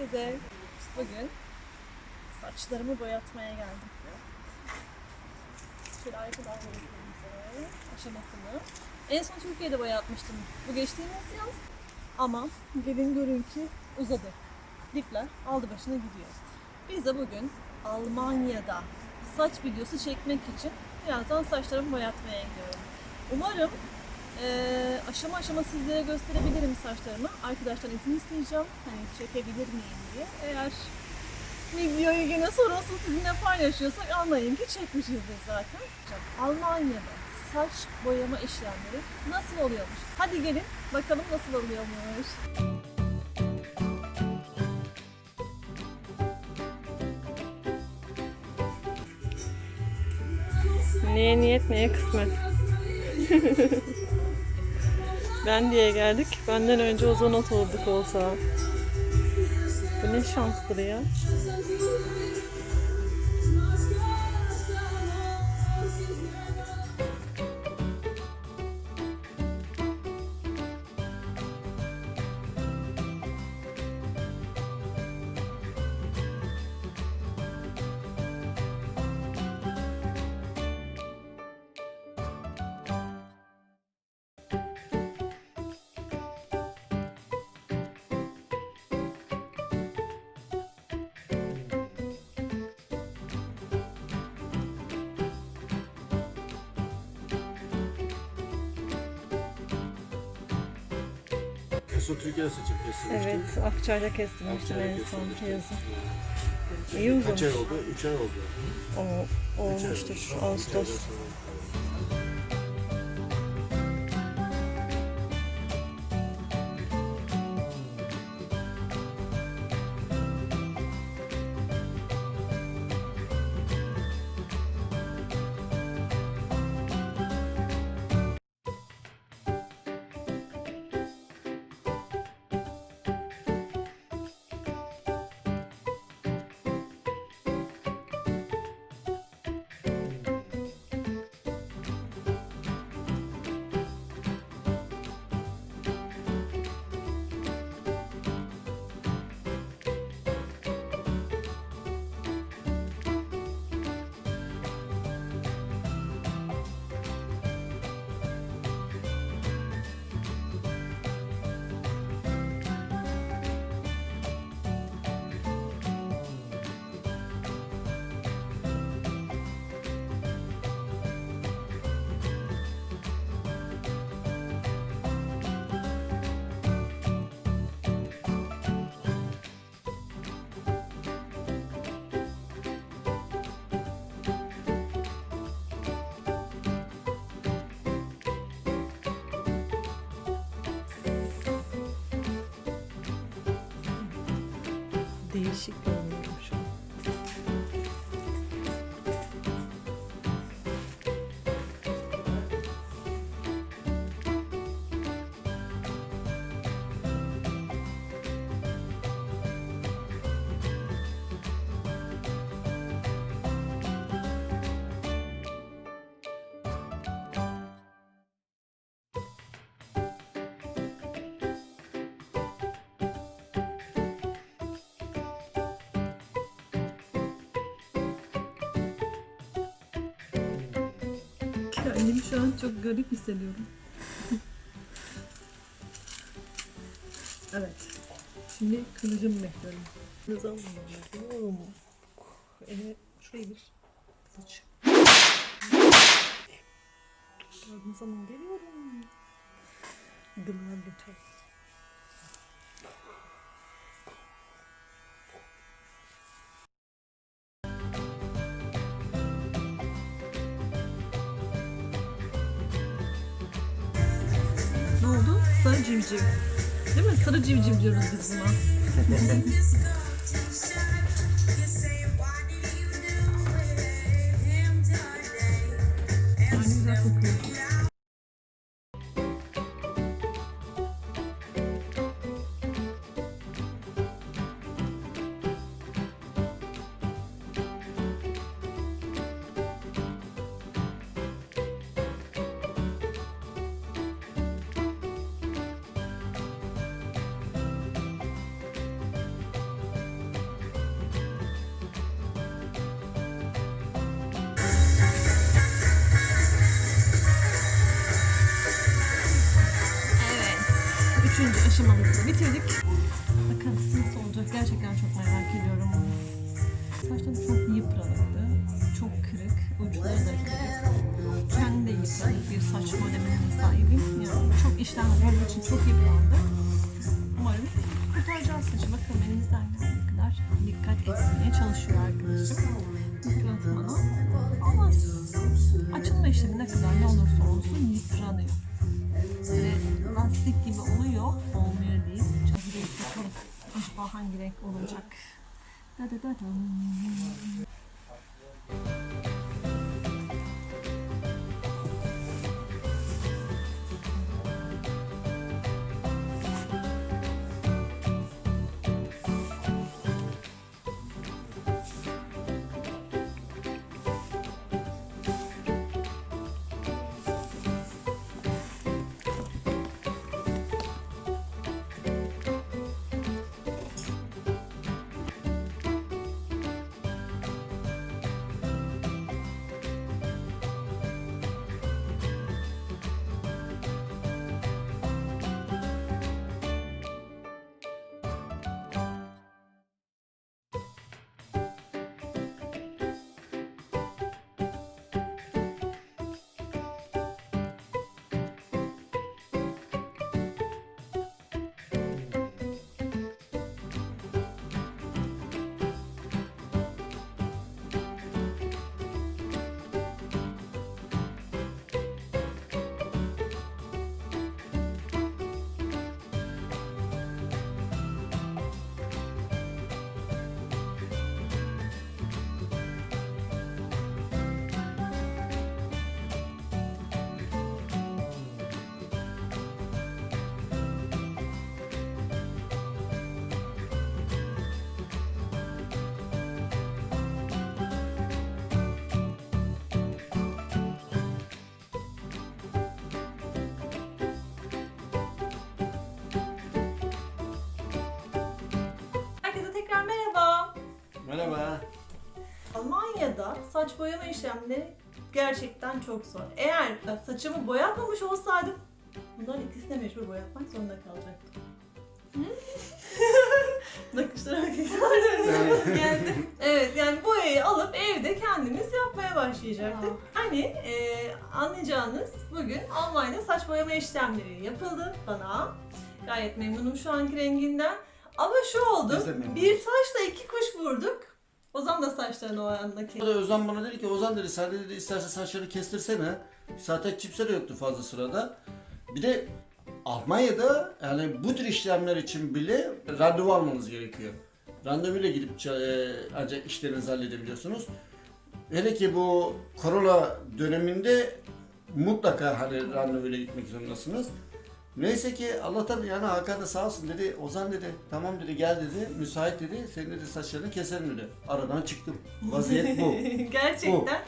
herkese. Bugün saçlarımı boyatmaya geldim. Şöyle arkadan size aşamasını. En son Türkiye'de boyatmıştım. Bu geçtiğimiz yaz. Ama gelin görün ki uzadı. Dipler aldı başına gidiyor. Biz de bugün Almanya'da saç videosu çekmek için birazdan saçlarımı boyatmaya gidiyorum. Umarım eee, aşama aşama sizlere gösterebilirim saçlarımı. Arkadaştan izin isteyeceğim. Hani çekebilir miyim diye. Eğer videoyu yine sorunsuz sizinle paylaşıyorsak anlayın ki çekmişizdir zaten. Almanya'da saç boyama işlemleri nasıl oluyormuş? Hadi gelin bakalım nasıl oluyormuş. Neye niyet neye kısmet. ben diye geldik. Benden önce Ozan oturduk olsa. Bu ne şansdır ya. Son Türkiye'de saçım kesilmişti. Evet, Akçay'da kestirmiştim Akçay'da en son kesilmişti. yazın. Evet. İyi Kaç ay uzamış. oldu? 3 ay oldu. O, Üç olmuştur. Üç aydan Ağustos. mexicano. Kendimi şu an çok garip hissediyorum. evet. Şimdi kılıcımı bekliyorum. Ne zaman bekliyorum? Evet, şuraya bir kılıç. Gördüğüm zaman geliyorum. Gımlar lütfen. Civciv. Değil mi? Sarı civciv diyoruz biz buna. aşamamızı bitirdik. Bakın nasıl olacak gerçekten çok merak ediyorum. Saçlarım çok yıpranıktı. Çok kırık. Uçları da kırık. Kendi de yıpranık bir saç modeline sahibim. Yani çok işlem olduğu için çok yıprandı. Umarım kurtaracağız saçı. Bakalım elimizden geldiği kadar dikkat etmeye çalışıyor arkadaşım. Yıpratmadan. Ama açılma işlemi ne kadar ne olursa olsun yıpranıyor. Acaba hangi renk olacak? Da da da dam. Merhaba. Almanya'da saç boyama işlemleri gerçekten çok zor. Eğer saçımı boyatmamış olsaydım bunların ikisini de mecbur boyatmak zorunda kalacaktım. Nakışlara bak. geldi. Evet yani boyayı alıp evde kendimiz yapmaya başlayacaktık. Hani e, anlayacağınız bugün Almanya'da saç boyama işlemleri yapıldı bana. Gayet memnunum şu anki renginden. Ama şu oldu. Biz de memnunuz. Bir taşla iki kuş vurduk. Ozan da saçlarını o andaki. O da Özlem bana dedi ki Ozan dedi sen dedi istersen saçları kestirsene. Zaten kimse de yoktu fazla sırada. Bir de Almanya'da yani bu tür işlemler için bile randevu almanız gerekiyor. Randevuyla gidip e, ancak işlerinizi halledebiliyorsunuz. Hele ki bu korona döneminde mutlaka hani randevuyla gitmek zorundasınız. Neyse ki Allah'tan yani Hakan da sağ olsun dedi. Ozan dedi tamam dedi gel dedi müsait dedi. Senin dedi saçlarını keserim dedi. Aradan çıktım. Vaziyet bu. Gerçekten.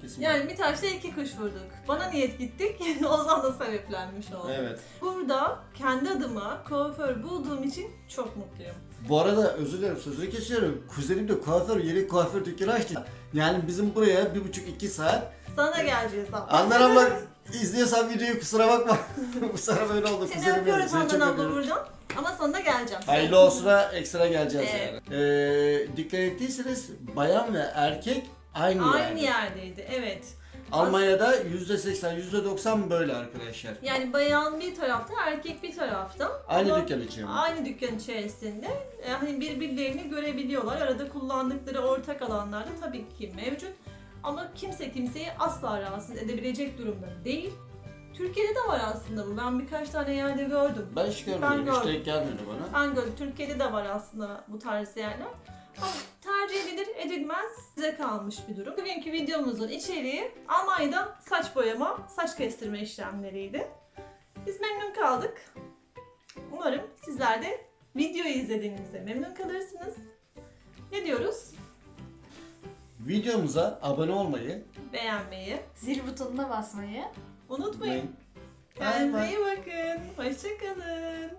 Kesin. Yani bir taşla iki kuş vurduk. Bana niyet gittik. Ozan da sebeplenmiş oldu. Evet. Burada kendi adıma kuaför bulduğum için çok mutluyum. Bu arada özür dilerim sözünü kesiyorum. Kuzenim de kuaför, yeni kuaför dükkanı açtı. Yani bizim buraya bir buçuk iki saat. Sana geleceğiz abla. Anlar abla izliyorsan videoyu kusura bakma. Bu sana böyle oldu. Seni kuzenim benim. öpüyoruz Seni Handan çok abla öpüyorum. buradan. Ama sonunda geleceğim. Hayırlı olsuna ekstra geleceğiz Evet. yani. Ee, dikkat ettiyseniz bayan ve erkek aynı, Aynı yerde. yerdeydi evet. Almanya'da %80, %90 böyle arkadaşlar. Yani bayan bir tarafta, erkek bir tarafta. Aynı Ama dükkan için. Aynı dükkan içerisinde e, hani birbirlerini görebiliyorlar. Arada kullandıkları ortak alanlarda tabii ki mevcut. Ama kimse kimseyi asla rahatsız edebilecek durumda değil. Türkiye'de de var aslında bu. Ben birkaç tane yerde gördüm. Ben hiç görmedim. Ben Hiç denk gelmedi bana. Ben gördüm. Türkiye'de de var aslında bu tarz yerler. Ama tercih edilir edilmez size kalmış bir durum. Bugünkü videomuzun içeriği Almanya'da saç boyama, saç kestirme işlemleriydi. Biz memnun kaldık. Umarım sizler de videoyu izlediğinizde memnun kalırsınız. Ne diyoruz? Videomuza abone olmayı Beğenmeyi Zil butonuna basmayı unutmayın. Kendinize iyi bakın. Hoşçakalın.